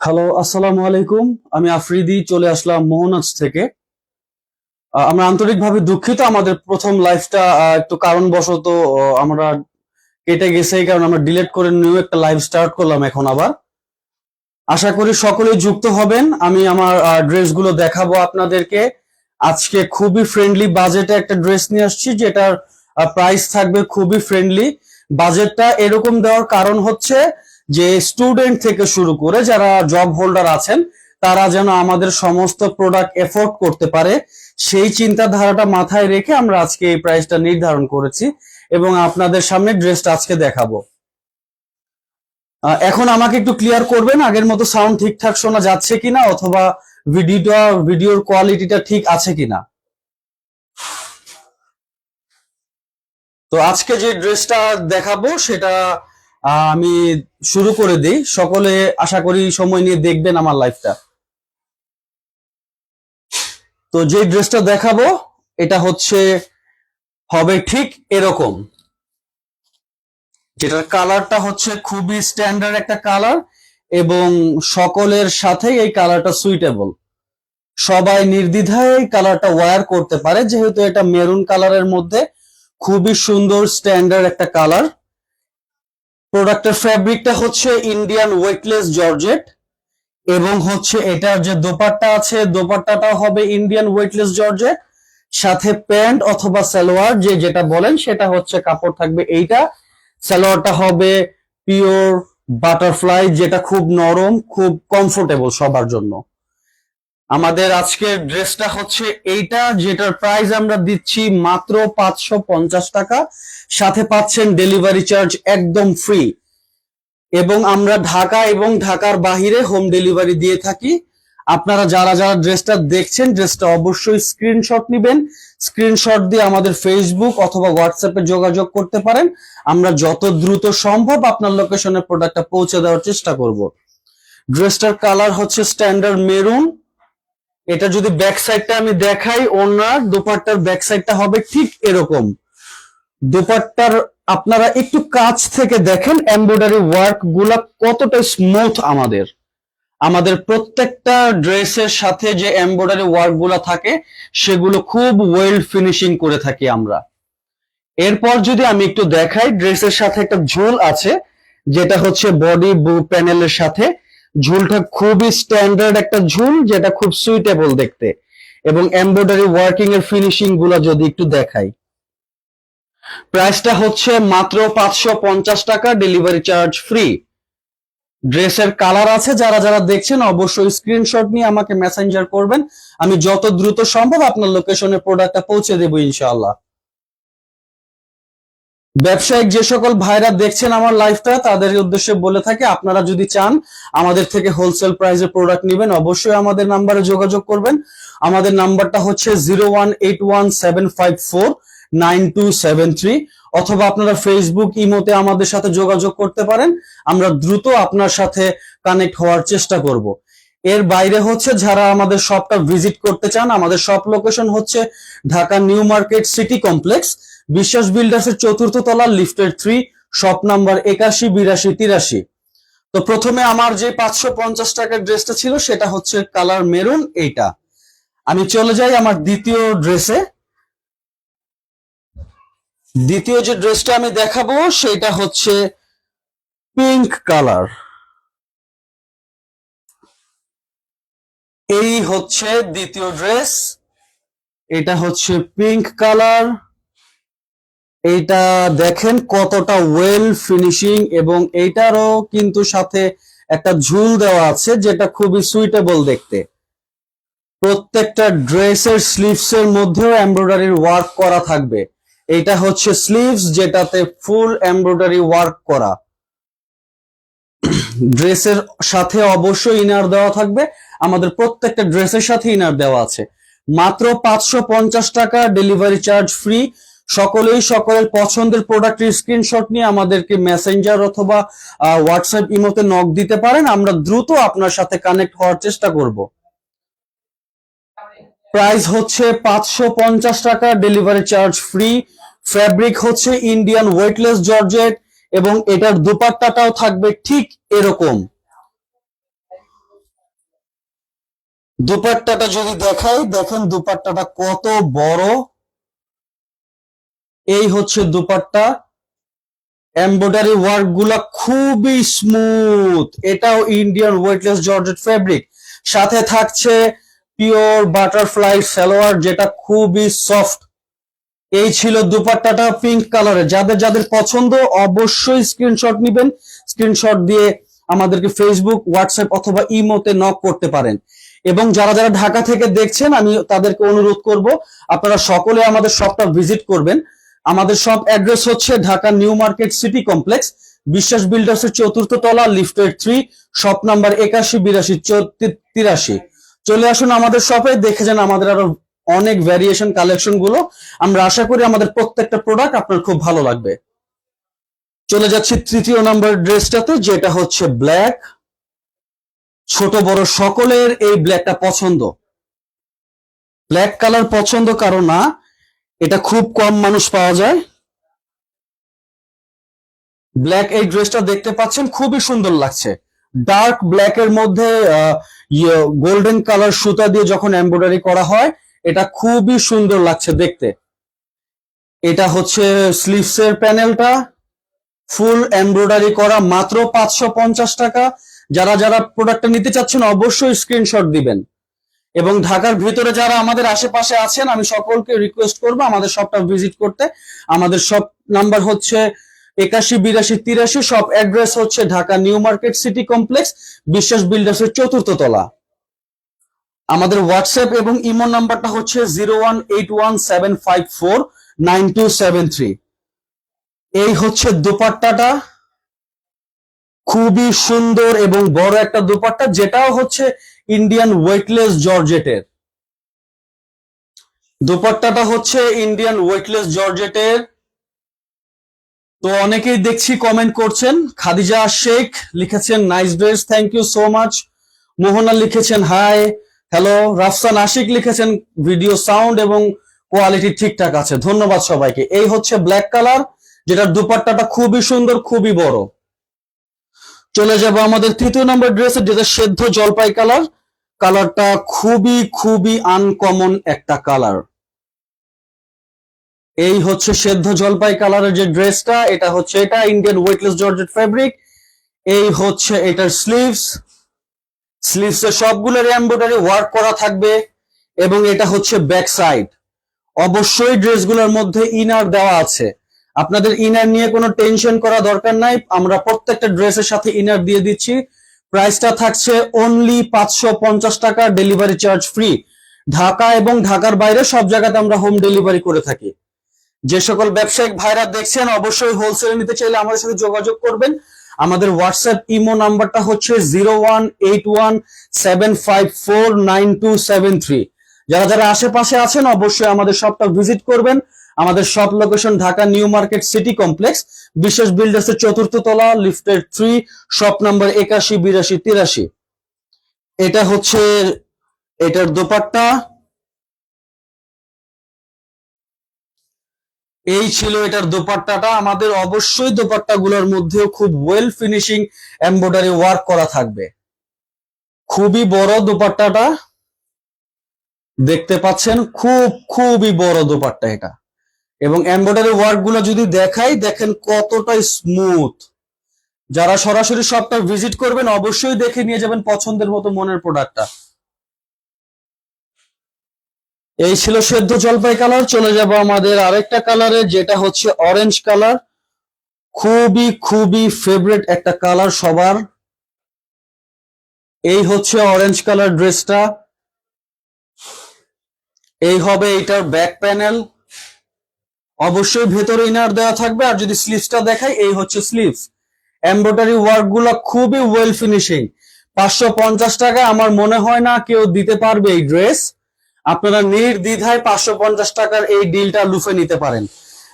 Hello আসসালামু আলাইকুম। আমি আফ্রিদি, চলে আসলাম মোহনাজ থেকে। আমরা আন্তরিকভাবে দুঃখিত, আমাদের প্রথম লাইভটা একটু কারণবশত আমরা কেটে গেছে কারণে আমরা ডিলেট করে নিউ একটা লাইভ স্টার্ট করলাম এখন আবার। আশা করি সকলেই যুক্ত হবেন। আমি আমার ড্রেসগুলো দেখাবো আপনাদেরকে। আজকে খুবই ফ্রেন্ডলি বাজেটে একটা ড্রেস নিয়ে আসছি, যেটার প্রাইস থাকবে খুবই ফ্রেন্ডলি বাজেটটা এরকম দেওয়ার কারণ হচ্ছে যে স্টুডেন্ট থেকে শুরু করে যারা জব হোল্ডার আছেন, তারা যেন আমাদের সমস্ত প্রোডাক্ট এফোর্ড করতে পারে, সেই চিন্তাধারাটা মাথায় রেখে আমরা আজকে এই প্রাইসটা নির্ধারণ করেছি এবং আপনাদের সামনে ড্রেসটা আজকে দেখাবো। এখন আমাকে একটু ক্লিয়ার করবেন, আগের মতো সাউন্ড ঠিকঠাক শোনা যাচ্ছে কিনা অথবা ভিডিওটা ভিডিওর কোয়ালিটিটা ঠিক আছে কিনা? তো আজকে যে ড্রেসটা দেখাবো, সেটা আমি শুরু করে দিই। সকলে আশা করি সময় নিয়ে দেখবেন আমার লাইফটা তো যে ড্রেসটা দেখাবো, এটা হচ্ছে, হবে ঠিক এরকম। যেটার কালারটা হচ্ছে খুবই স্ট্যান্ডার্ড একটা কালার এবং সকলের সাথে এই কালারটা সুইটেবল সবাই নির্দ্বিধায় এই কালারটা ওয়্যার করতে পারে, যেহেতু এটা মেরুন কালারের মধ্যে খুবই সুন্দর স্ট্যান্ডার্ড একটা কালার প্রোডাক্টের ফ্যাব্রিকটা হচ্ছে ইন্ডিয়ান ওয়েটলেস জর্জেট এবং হচ্ছে এটার যে দোপাট্টা আছে, দোপাট্টাটাও হবে ইন্ডিয়ান ওয়েটলেস জর্জেট সাথে প্যান্ট অথবা সালোয়ার, যে যেটা বলেন, সেটা হচ্ছে কাপড় থাকবে এইটা। সালোয়ারটা হবে পিওর বাটারফ্লাই যেটা খুব নরম, খুব কমফোর্টেবল সবার জন্য। আমাদের আজকের ড্রেসটা হচ্ছে এইটা, যেটার প্রাইস আমরা দিচ্ছি মাত্র পাঁচশো পঞ্চাশ টাকা। সাথে পাচ্ছেন ডেলিভারি চার্জ একদম ফ্রি এবং আমরা ঢাকা এবং ঢাকার বাহিরে হোম ডেলিভারি দিয়ে থাকি। আপনারা যারা যারা ড্রেসটা দেখছেন, ড্রেসটা অবশ্যই স্ক্রিনশট নেবেন। স্ক্রিনশট দিয়ে আমাদের ফেসবুক অথবা হোয়াটসঅ্যাপে যোগাযোগ করতে পারেন। আমরা যত দ্রুত সম্ভব আপনার লোকেশনে প্রোডাক্টটা পৌঁছে দেওয়ার চেষ্টা করব। ড্রেসটার কালার হচ্ছে স্ট্যান্ডার্ড মেরুন এটা যদি ব্যাক সাইডটা আমি দেখাই, ওনার দোপাট্টার ব্যাক সাইডটা হবে ঠিক এরকম। দোপাট্টার আপনারা একটু কাছ থেকে দেখেন এমব্রয়ডারি ওয়ার্কগুলা কতটা স্মুথ আমাদের। আমাদের প্রত্যেকটা ড্রেসের সাথে যে এমব্রয়ডারি ওয়ার্কগুলা থাকে, সেগুলো খুব ওয়েল ফিনিশিং করে থাকি আমরা। এরপর যদি আমি একটু দেখাই ড্রেসের সাথে একটা ঝোল আছে, যেটা হচ্ছে বডি প্যানেলের সাথে ঝুলটা খুবই স্ট্যান্ডার্ড একটা ঝুল যেটা খুব সুইটেবল দেখতে। এবং এমব্রয়ডারি ওয়ার্কিং এর ফিনিশিংগুলো যদি একটু দেখাই। প্রাইসটা হচ্ছে মাত্র পাঁচশো পঞ্চাশ টাকা ডেলিভারি চার্জ ফ্রি ড্রেসের কালার আছে, যারা যারা দেখছেন অবশ্যই স্ক্রিনশট নিয়ে আমাকে মেসেঞ্জার করবেন। আমি যত দ্রুত সম্ভব আপনার লোকেশনে প্রোডাক্টটা পৌঁছে দেবো ইনশাআল্লাহ। ব্যবসায়িক যে সকল ভাইরা দেখছেন আমার লাইফটা, তাদের উদ্দেশ্যে বলে থাকে, আপনারা যদি চান আমাদের থেকে হোলসেল প্রাইসে প্রোডাক্ট নেবেন, অবশ্যই আমাদের নাম্বারে যোগাযোগ করবেন। আমাদের নাম্বারটা হচ্ছে zero one eight one seven five four nine two seven three অথবা আপনারা ফেসবুক ইমোতে আমাদের সাথে যোগাযোগ করতে পারেন। আমরা দ্রুত আপনার সাথে কানেক্ট হওয়ার চেষ্টা করব। এর বাইরে হচ্ছে যারা আমাদের শপটা ভিজিট করতে চান, আমাদের শপ লোকেশন হচ্ছে Dhaka New Market City Complex. Biswas Builders এর চতুর্থ তলা লিফটের থ্রি শপ নাম্বার একাশি, বিরাশি, তিরাশি। তো প্রথমে আমার যে পাঁচশো পঞ্চাশ টাকার ড্রেসটা ছিল, সেটা হচ্ছে কালার মেরুন, এইটা। আমি চলে যাই আমার দ্বিতীয় ড্রেসে। দ্বিতীয় যে ড্রেসটা আমি দেখাবো, সেটা হচ্ছে পিঙ্ক কালার এই হচ্ছে দ্বিতীয় ড্রেস। এটা হচ্ছে পিঙ্ক কালার এইটা দেখেন কতটা ওয়েল ফিনিশিং এবং এইটারও কিন্তু সাথে একটা ঝুল দেওয়া আছে যেটা খুবই সুইটেবল দেখতে। প্রত্যেকটা ড্রেসের স্লিভস এর মধ্যেও এমব্রয়ডারির ওয়ার্ক করা থাকবে। এটা হচ্ছে স্লিভস যেটাতে ফুল এমব্রয়ডারি ওয়ার্ক করা। ড্রেসের সাথে অবশ্যই ইনার দেওয়া থাকবে। আমাদের প্রত্যেকটা ড্রেসের সাথে ইনার দেওয়া আছে। মাত্র পাঁচশো পঞ্চাশ টাকা ডেলিভারি চার্জ ফ্রি সকলেই সকলের পছন্দের প্রোডাক্টের স্ক্রিনশট নিয়ে আমাদেরকে মেসেঞ্জার অথবা হোয়াটসঅ্যাপ ইমোতে নক দিতে পারেন। আমরা দ্রুত আপনার সাথে কানেক্ট হওয়ার চেষ্টা করব। প্রাইস হচ্ছে পাঁচশো পঞ্চাশ টাকা ডেলিভারি চার্জ ফ্রি ফ্যাব্রিক হচ্ছে ইন্ডিয়ান ওয়েটলেস জর্জেট এবং এটার দুপাট্টাটাও থাকবে ঠিক এরকম। দুপাট্টাটা যদি দেখাই, দেখেন দুপাট্টাটা কত বড়। এই হচ্ছে দুপাট্টা। এমব্রয়ডারি ওয়ার্কগুলা খুবই স্মুথ এটাও ইন্ডিয়ান ওয়েটলেস জর্জেট ফেব্রিক সাথে থাকছে পিওর বাটারফ্লাই সালোয়ার, যেটা খুবই সফট এই ছিল দুপাট্টাটা পিঙ্ক কালারের যাদের যাদের পছন্দ, অবশ্যই স্ক্রিনশট নিবেন। স্ক্রিনশট দিয়ে আমাদেরকে ফেসবুক হোয়াটসঅ্যাপ অথবা ইমোতে নক করতে পারেন। এবং যারা যারা ঢাকা থেকে দেখছেন, আমি তাদেরকে অনুরোধ করব, আপনারা সকলে আমাদের শপটা ভিজিট করবেন। আমাদের সব অ্যাড্রেস হচ্ছে Dhaka New Market City Complex, Biswas Builders এর চতুর্থ তলা লিফটেড থ্রি, শপ নাম্বার একাশি, বিরাশি তিরাশি। চলে আসুন আমাদের শপে, দেখে যান আমাদের আরও অনেক ভ্যারিয়েশন কালেকশনগুলো। আমরা আশা করি আমাদের প্রত্যেকটা প্রোডাক্ট আপনার খুব ভালো লাগবে। চলে যাচ্ছি তৃতীয় নাম্বার ড্রেসটাতে যেটা হচ্ছে ব্ল্যাক ছোট বড় সকলের এই ব্ল্যাকটা পছন্দ। ব্ল্যাক কালার পছন্দ কারও না। এটা খুব কম মানুষ পাওয়া যায়। ব্ল্যাক এই ড্রেসটা দেখতে পাচ্ছেন, খুবই সুন্দর লাগছে। ডার্ক ব্ল্যাক এর মধ্যে গোল্ডেন কালার সুতা দিয়ে যখন এমব্রয়ডারি করা হয়, এটা খুবই সুন্দর লাগছে দেখতে। এটা হচ্ছে স্লিভস এর প্যানেলটা ফুল এমব্রয়ডারি করা, মাত্র পাঁচশো পঞ্চাশ টাকা। যারা যারা প্রোডাক্টটা নিতে চাচ্ছেন, অবশ্যই স্ক্রিনশট দিবেন। এবং ঢাকার ভিতরে যারা আমাদের আশেপাশে আছেন, আমি সকলকে রিকোয়েস্ট করব আমাদের শপটা ভিজিট করতে। আমাদের শপ নাম্বার হচ্ছে একাশি, বিরাশি, তিরাশি, সব অ্যাড্রেস হচ্ছে Dhaka New Market City Complex, Biswas Builders এর চতুর্থ তলা। আমাদের হোয়াটসঅ্যাপ এবং ইমো নাম্বারটা হচ্ছে zero one eight one seven five four nine two seven three. এই হচ্ছে দুপাট্টাটা। খুবই সুন্দর এবং বড় একটা দুপাট্টা, যেটাও হচ্ছে ইন্ডিয়ান ওয়েটলেস জর্জেটের দুপাট্টাটা হচ্ছে ইন্ডিয়ান ওয়েটলেস জর্জেটের তো অনেকেই দেখছি কমেন্ট করছেন। খাদিজা শেখ লিখেছেন nice dress thank you so much Mohona লিখেছেন হাই হ্যালো রাফসান আশিক লিখেছেন ভিডিও সাউন্ড এবং কোয়ালিটি ঠিকঠাক আছে। ধন্যবাদ সবাইকে। এই হচ্ছে ব্ল্যাক কালার যেটার দুপাট্টাটা খুবই সুন্দর, খুবই বড়। চলে যাব আমাদের তৃতীয় নম্বর ড্রেসের যেটা সেদ্ধ জলপাই কালার কালারটা খুবই খুবই আনকমন একটা কালার। এই হচ্ছে সেদ্ধ জলপাই কালারের যে ড্রেসটা, এটা হচ্ছে এটা ইন্ডিয়ান ওয়েটলেস জর্জেট ফেব্রিক এই হচ্ছে এটার স্লিভস স্লিভস এর সবগুলোর এমব্রয়ডারি ওয়ার্ক করা থাকবে এবং এটা হচ্ছে ব্যাক সাইড অবশ্যই ড্রেসগুলোর মধ্যে ইনার দেওয়া আছে। আপনাদের ইনার নিয়ে কোনো টেনশন করা দরকার নাই। আমরা প্রত্যেকটা ড্রেসের সাথে ইনার দিয়ে দিচ্ছি। প্রাইসটা থাকছে অনলি পাঁচশো পঞ্চাশ টাকা ডেলিভারি চার্জ ফ্রি ঢাকা এবং ঢাকার বাইরে সব জায়গাতে আমরা হোম ডেলিভারি করে থাকি। যে সকল ব্যবসায়িক ভাইরা দেখছেন, অবশ্যই হোলসেলে নিতে চাইলে আমাদের সাথে যোগাযোগ করবেন। আমাদের হোয়াটসঅ্যাপ ইমো নাম্বারটা হচ্ছে zero one eight one seven five four nine two seven three যারা যারা আশেপাশে আছেন, অবশ্যই আমাদের শপটা ভিজিট করবেন। আমাদের shop location Dhaka New Market City Complex. বিশেষ বিল্ডার্স এর চতুর্থ তলা লিফটেড থ্রি শপ নাম্বার একাশি, বিরাশি, তিরাশি। এটা হচ্ছে, এটার দোপাট্টা। এই ছিল এটার দোপাট্টাটা। আমাদের অবশ্যই দোপাট্টা গুলোর মধ্যেও খুব ওয়েল ফিনিশিং এমব্রয়ডারি ওয়ার্ক করা থাকবে। খুবই বড় দোপাট্টাটা। দেখতে পাচ্ছেন, খুব, খুবই বড় দোপাট্টা এটা। এবং এমব্রয়ডারি ওয়ার্কগুলো যদি দেখাই, দেখেন কতটা স্মুথ যারা সরাসরি শপটা ভিজিট করবেন, অবশ্যই দেখে নিয়ে যাবেন পছন্দের মতো মনের প্রোডাক্টটা এই ছিল সেদ্ধ জলপাই কালার চলে যাব আমাদের আরেকটা কালারে যেটা হচ্ছে অরেঞ্জ কালার খুবই খুবই ফেভারিট একটা কালার সবার। এই হচ্ছে অরেঞ্জ কালার ড্রেসটা এই হবে এটার ব্যাক প্যানেল অবশ্যই ভেতরে ইনার দেওয়া থাকবে, আর যদি স্লিভসটা দেখাই, এই হচ্ছে স্লিভস এমব্রয়ডারি ওয়ার্কগুলো খুবই ওয়েল ফিনিশিং পাঁচশো পঞ্চাশ টাকা, আমার মনে হয় না কেউ দিতে পারবে এই ড্রেস আপনারা নির্দ্বিধায় পাঁচশো পঞ্চাশ টাকার এই ডিলটা লুফে নিতে পারেন।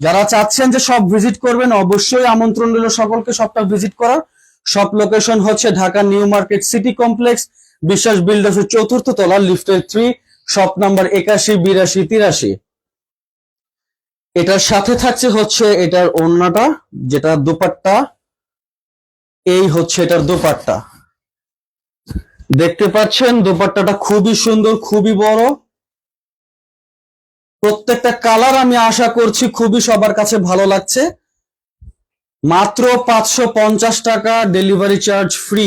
যারা চাচ্ছেন যে সব ভিজিট করবেন, অবশ্যই আমন্ত্রণ রইল সকলকে সবটা ভিজিট করার। সব লোকেশন হচ্ছে Dhaka new market city complex, Biswas builders চতুর্থ তলা, লিফটের থ্রি শপ নাম্বার একাশি, বিরাশি, তিরাশি। এটার সাথে থাকছে হচ্ছে এটার ওড়নাটা, যেটা দুপাট্টা। এই হচ্ছে এটার দুপাট্টা। দেখতে পাচ্ছেন, দোপাট্টাটা খুবই সুন্দর, খুবই বড়। প্রত্যেকটা কালার আমি আশা করছি খুবই সবার কাছে ভালো লাগছে। মাত্র পাঁচশো পঞ্চাশ টাকা ডেলিভারি চার্জ ফ্রি।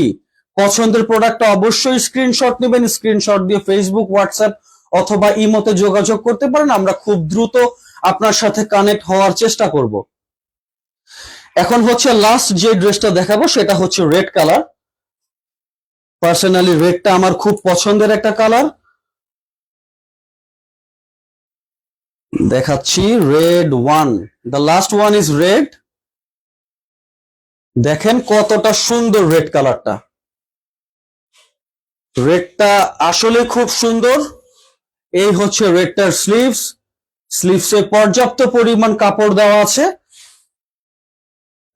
পছন্দের প্রোডাক্টটা অবশ্যই স্ক্রিনশট নেবেন, স্ক্রিনশট দিয়ে ফেসবুক হোয়াটসঅ্যাপ অথবা ইমোতে যোগাযোগ করতে পারেন। আমরা খুব দ্রুত আপনার সাথে কানেক্ট হওয়ার চেষ্টা করব। এখন হচ্ছে লাস্ট যে ড্রেসটা দেখাবো, সেটা হচ্ছে রেড কালার পার্সোনালি রেডটা আমার খুব পছন্দের একটা কালার দেখাচ্ছি red one the last one is red দেখেন কতটা সুন্দর রেড কালারটা রেডটা আসলে খুব সুন্দর। এই হচ্ছে রেডটার স্লিভস স্লিভসে পর্যাপ্ত পরিমাণ কাপড় দেওয়া আছে।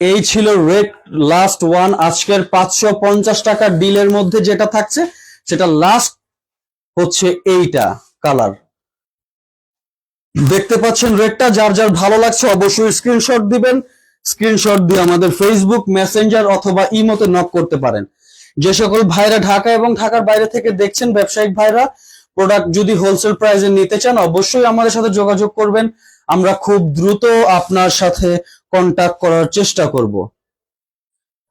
এই ছিল রেড লাস্ট ওয়ান আজকের পাঁচশো পঞ্চাশ টাকার ডিলের মধ্যে যেটা থাকছে, সেটা লাস্ট হচ্ছে এইটা কালার দেখতে পাচ্ছেন রেডটা যার যার ভালো লাগছে অবশ্যই স্ক্রিনশট দিবেন। স্ক্রিনশট দিয়ে আমাদের ফেসবুক মেসেঞ্জার অথবা ইমোতে নক করতে পারেন। যে সকল ভাইরা ঢাকা এবং ঢাকার বাইরে থেকে দেখছেন, ব্যবসায়িক ভাইরা প্রোডাক্ট যদি হোলসেল প্রাইসে নিতে চান, অবশ্যই আমাদের সাথে যোগাযোগ করবেন। আমরা খুব দ্রুত আপনার সাথে কন্টাক্ট করার চেষ্টা করব।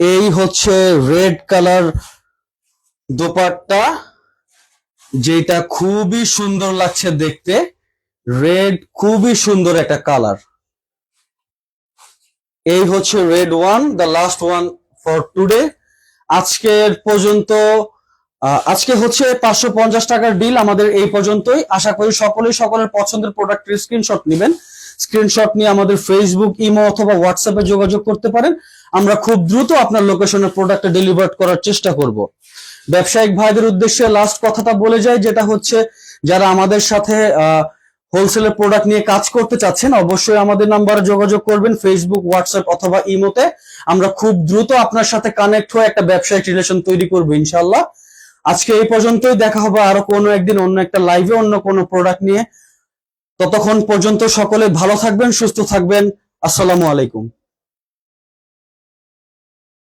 এই হচ্ছে রেড কালার দোপাট্টা, যেটা খুবই সুন্দর লাগছে দেখতে। রেড খুবই সুন্দর একটা কালার এই হচ্ছে red one the last one for today আজকের পর্যন্ত আজকে হচ্ছে পাঁচশো পঞ্চাশ টাকার ডিল আমাদের এই পর্যন্তই। আশা করি সকলেই সকলের পছন্দের প্রোডাক্টের স্ক্রিনশট নেবেন। স্ক্রিনশট নিয়ে আমাদের ফেসবুক ইমো অথবা হোয়াটসঅ্যাপে যোগাযোগ করতে পারেন। আমরা খুব দ্রুত আপনার লোকেশনের প্রোডাক্টটা ডেলিভার করার চেষ্টা করব। ব্যবসায়িক ভাইদের উদ্দেশ্যে লাস্ট কথাটা বলে যায় যেটা হচ্ছে যারা আমাদের সাথে হোলসেলের প্রোডাক্ট নিয়ে কাজ করতে চাচ্ছেন, অবশ্যই আমাদের নাম্বারে যোগাযোগ করবেন ফেসবুক হোয়াটসঅ্যাপ অথবা ইমোতে আমরা খুব দ্রুত আপনার সাথে কানেক্ট হয়ে একটা ব্যবসায়িক রিলেশন তৈরি করব ইনশাল্লাহ আজকে এই পর্যন্তই দেখা হবে আরও কোনো একদিন অন্য একটা লাইভে অন্য কোনো প্রোডাক্ট নিয়ে। ততক্ষণ পর্যন্ত সকলে ভালো থাকবেন, সুস্থ থাকবেন। আসসালামু আলাইকুম।